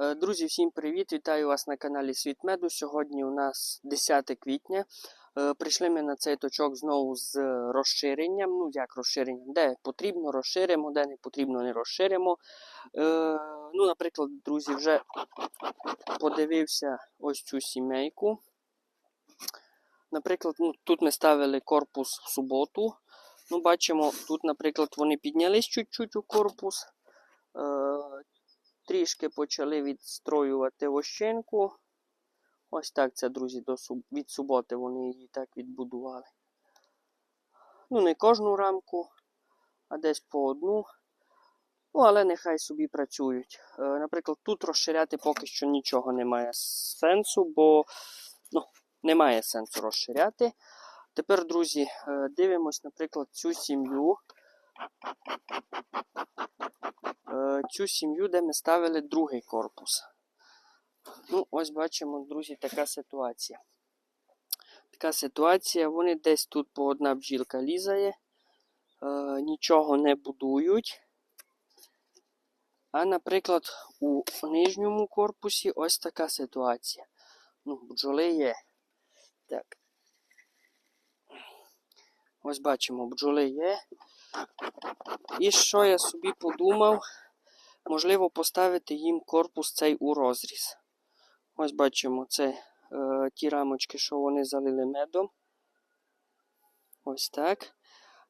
Е, Друзі, всім привіт! Вітаю вас на каналі Світ Меду. Сьогодні у нас 10 квітня. Е, Прийшли ми на цей точок знову з розширенням. Ну, як розширенням? Де потрібно, розширимо, де не потрібно, не розширимо. Е, Ну, наприклад, друзі, вже подивився ось цю сімейку. Наприклад, ну, тут ми ставили корпус в суботу. Ну, бачимо, тут, наприклад, вони піднялись чуть-чуть у корпус. Трішки почали відстроювати вощинку. Ось так це, друзі, до суб... від суботи вони її так відбудували. Ну, не кожну рамку, а десь по одну. Ну, але нехай собі працюють. Е, наприклад, тут розширяти поки що нічого немає сенсу, бо ну, немає сенсу розширяти. Тепер, друзі, е, дивимось, наприклад, цю сім'ю. Е, Цю сім'ю, де ми ставили другий корпус. Ну, ось бачимо, друзі, така ситуація. Така ситуація, вони десь тут по одна бджілка лізає, е, нічого не будують. А, наприклад, у нижньому корпусі ось така ситуація. Ну, бджоли є. Так. Ось бачимо, бджоли є. І що я собі подумав? Можливо, поставити їм корпус цей у розріз. Ось бачимо, це е, ті рамочки, що вони залили медом. Ось так.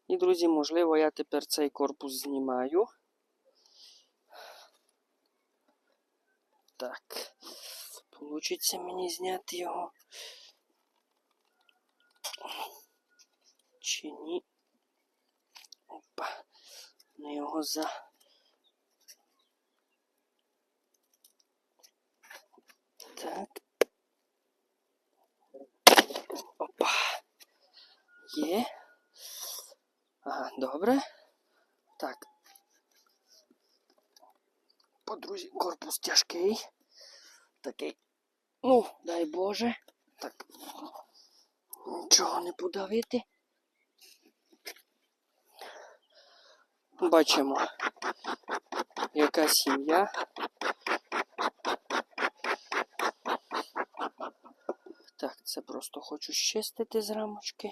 І, друзі, можливо, я тепер цей корпус знімаю. Так. Получиться мені зняти його. Чи ні? Опа. На його за. Так. Опа. Є. Ага, добре. Так. По друзі, корпус тяжкий. Такий. Ну, дай Боже. Так. Нічого не подавити. Бачимо, яка сім'я. Так, це просто хочу щистити з рамочки.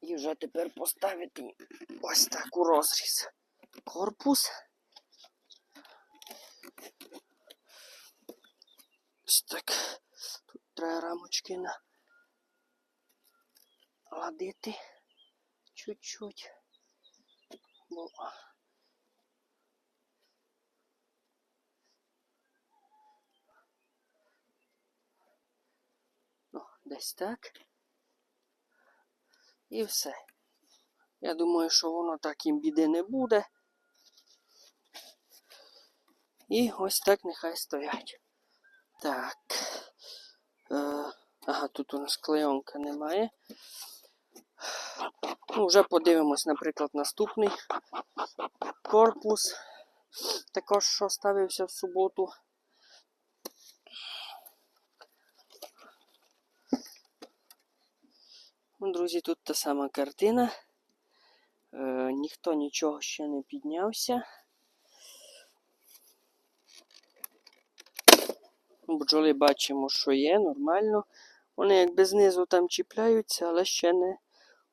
І вже тепер поставити ось так у розріз корпус. Ось так. Тут треба рамочки на ладити чуть-чуть. Бо... Ну, десь так. І все. Я думаю, що воно так їм біди не буде. І ось так нехай стоять. Так. Е, ага, тут у нас клейонка немає. Ну, вже подивимось, наприклад, наступний корпус. Також, що ставився в суботу. Ну, друзі, тут та сама картина. Е, ніхто нічого ще не піднявся. Бджоли бачимо, що є, нормально. Вони якби знизу там чіпляються, але ще не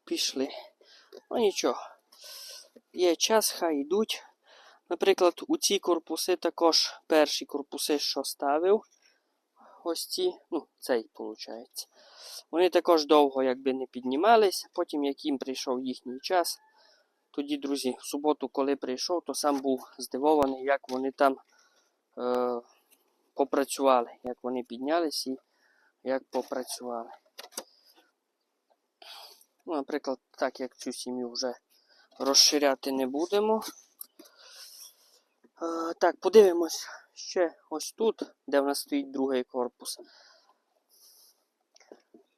пішли. Ну нічого. Є час, хай йдуть. Наприклад, у ці корпуси також перші корпуси, що ставив. Ось ці, ну, цей, виходить. Вони також довго якби не піднімались. Потім, як їм прийшов їхній час, тоді, друзі, в суботу, коли прийшов, то сам був здивований, як вони там е, попрацювали, як вони піднялись і як попрацювали. Ну, Наприклад, так як цю сім'ю вже розширяти не будемо. Е, так, подивимось ще ось тут, де в нас стоїть другий корпус.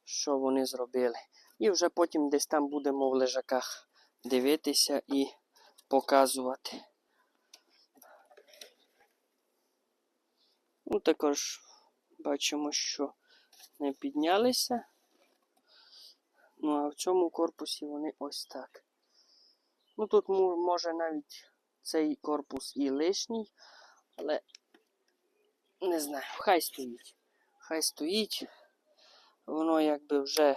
Що вони зробили. І вже потім десь там будемо в лежаках дивитися і показувати. Ну, також бачимо, що не піднялися. Ну, а в цьому корпусі вони ось так. Ну тут може навіть цей корпус і лишній, але не знаю, хай стоїть. Хай стоїть. Воно якби вже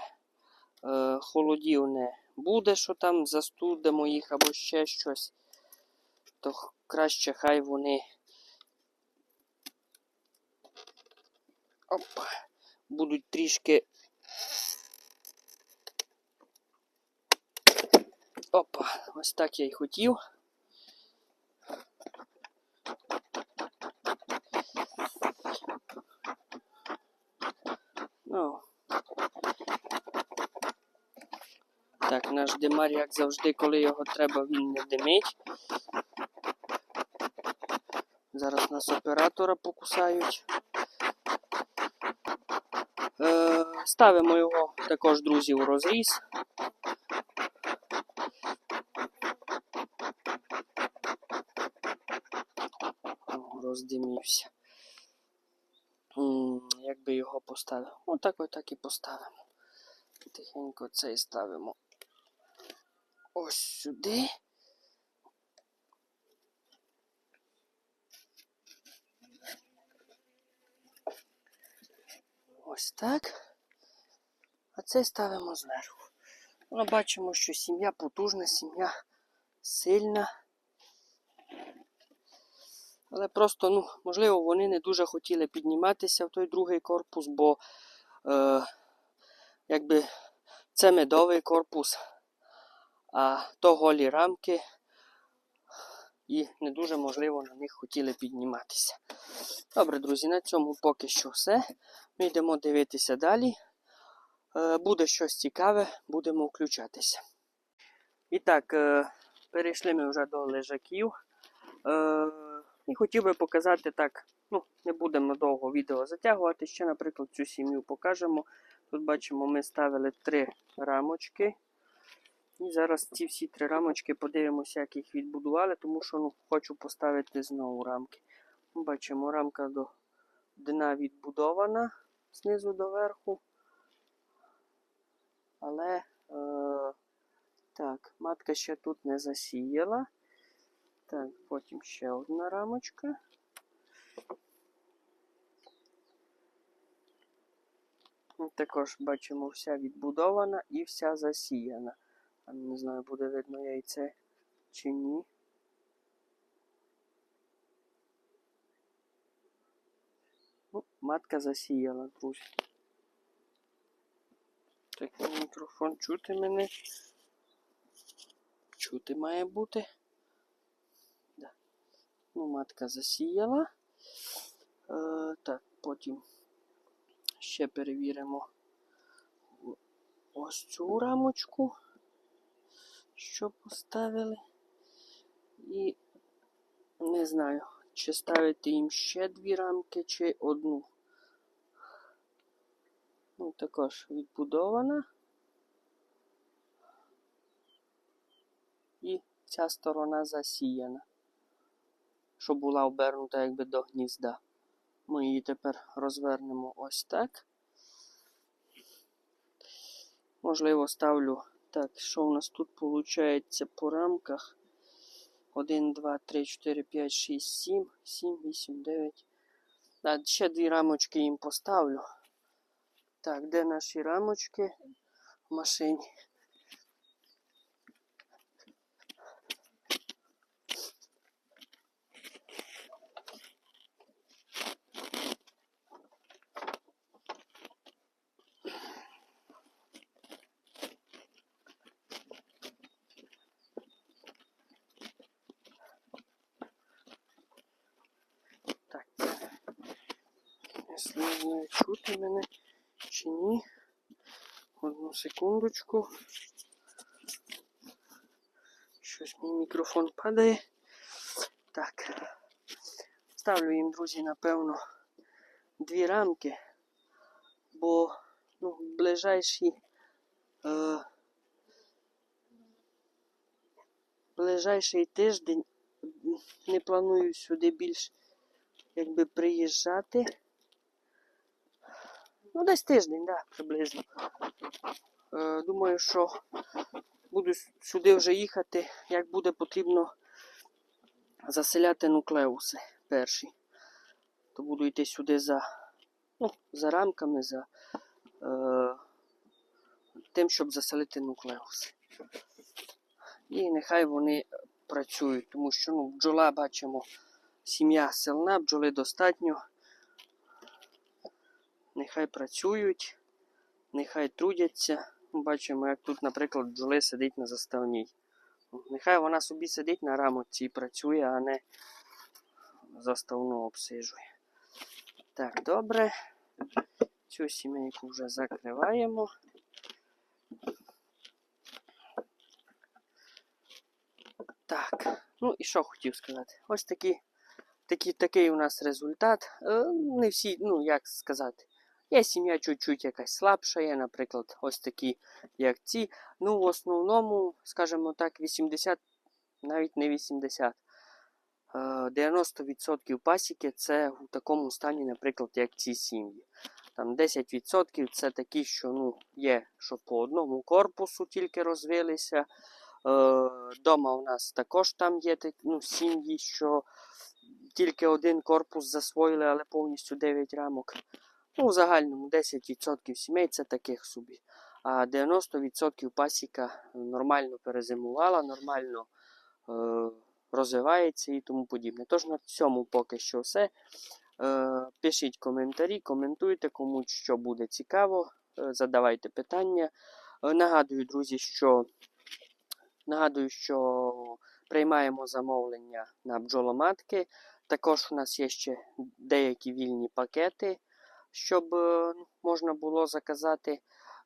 е, холодів не буде, що там застудимо їх або ще щось. То краще хай вони оп, будуть трішки. Опа, ось так я й хотів. Ну. Так, наш димар, як завжди, коли його треба, він не димить. Зараз нас оператора покусають. Е, ставимо його також, друзі, у розріз. Роздимівся. Як би його поставив? Отак отак і поставимо. Тихенько цей ставимо ось сюди. Ось так. А цей ставимо зверху. Ну, бачимо, що сім'я потужна, сім'я сильна. Але просто, ну, можливо, вони не дуже хотіли підніматися в той другий корпус, бо е, якби це медовий корпус, а то голі рамки, і не дуже можливо на них хотіли підніматися. Добре, друзі, на цьому поки що все. Ми йдемо дивитися далі. Е, Буде щось цікаве, будемо включатися. І так, е, перейшли ми вже до лежаків. Е, І хотів би показати так. Ну, не будемо довго відео затягувати. Ще, наприклад, цю сім'ю покажемо. Тут бачимо, ми ставили три рамочки. І зараз ці всі три рамочки подивимося, як їх відбудували, тому що ну, хочу поставити знову рамки. Бачимо, рамка до дна відбудована знизу до верху. Але е, так, матка ще тут не засіяла. Так, потім ще одна рамочка. Також бачимо, вся відбудована і вся засіяна. Там, не знаю, буде видно яйце чи ні. Ну, матка засіяла, друзі. Так, мікрофон чути мене. Чути має бути. Да. Ну, матка засіяла. Е, так, потім ще перевіримо ось цю рамочку, що поставили. І не знаю, чи ставити їм ще дві рамки, чи одну. Ну, також відбудована. І ця сторона засіяна, щоб була обернута якби до гнізда. Ми її тепер розвернемо ось так. Можливо, ставлю так, що у нас тут виходить по рамках? 1, 2, 3, 4, 5, 6, 7, 7, 8, 9. Так, ще дві рамочки їм поставлю. Так, де наші рамочки в машині? Так, це. Не знаю, чути мене чи ні. Одну секундочку. Щось мій мікрофон падає. Так. Ставлю їм, друзі, напевно, дві рамки, бо ну, ближайші. Е, ближайший тиждень не планую сюди більш якби приїжджати. Ну, десь тиждень, да, приблизно. Е, Думаю, що буду сюди вже їхати, як буде потрібно заселяти нуклеуси перші. То буду йти сюди за, ну, за рамками, за е, тим, щоб заселити нуклеуси. І нехай вони працюють, тому що ну, бджола бачимо, сім'я сильна, бджоли достатньо. Нехай працюють, нехай трудяться. Бачимо, як тут, наприклад, бджоли сидить на заставній. Нехай вона собі сидить на рамочці і працює, а не заставну обсижує. Так, добре. Цю сімейку вже закриваємо. Так, ну і що хотів сказати? Ось такі, такі, такий у нас результат. Е, Не всі, ну як сказати, є сім'я чуть-чуть якась слабша, є, наприклад, ось такі, як ці. Ну, в основному, скажімо так, 80, навіть не 80. е, 90% пасіки це в такому стані, наприклад, як ці сім'ї. Там 10% це такі, що ну, є, що по одному корпусу тільки розвилися. Е, дома у нас також там є ну, сім'ї, що тільки один корпус засвоїли, але повністю 9 рамок. Ну, в загальному 10% сімей це таких собі. А 90% пасіка нормально перезимувала, нормально е, розвивається і тому подібне. Тож на цьому поки що все. Е, пишіть коментарі, коментуйте, кому що буде цікаво, е, задавайте питання. Е, нагадую, друзі, що нагадую, що приймаємо замовлення на бджоломатки. Також у нас є ще деякі вільні пакети, щоб е, можна було заказати.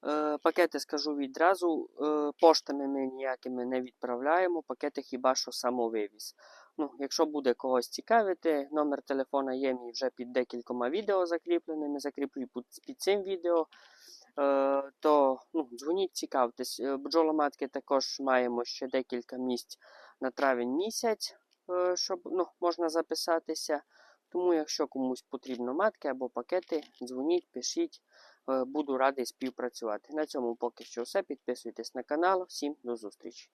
Е, Пакети скажу відразу. е, Поштами ми ніякими не відправляємо, пакети хіба що самовивіз. Ну, якщо буде когось цікавити, номер телефона є мій вже під декількома відео закріпленими, закріплю під, цим відео. То ну, дзвоніть, цікавтесь. Бджоломатки також маємо ще декілька місць на травень місяць, щоб ну, можна записатися. Тому, якщо комусь потрібно матки або пакети, дзвоніть, пишіть. Е, Буду радий співпрацювати. На цьому поки що все. Підписуйтесь на канал. Всім до зустрічі!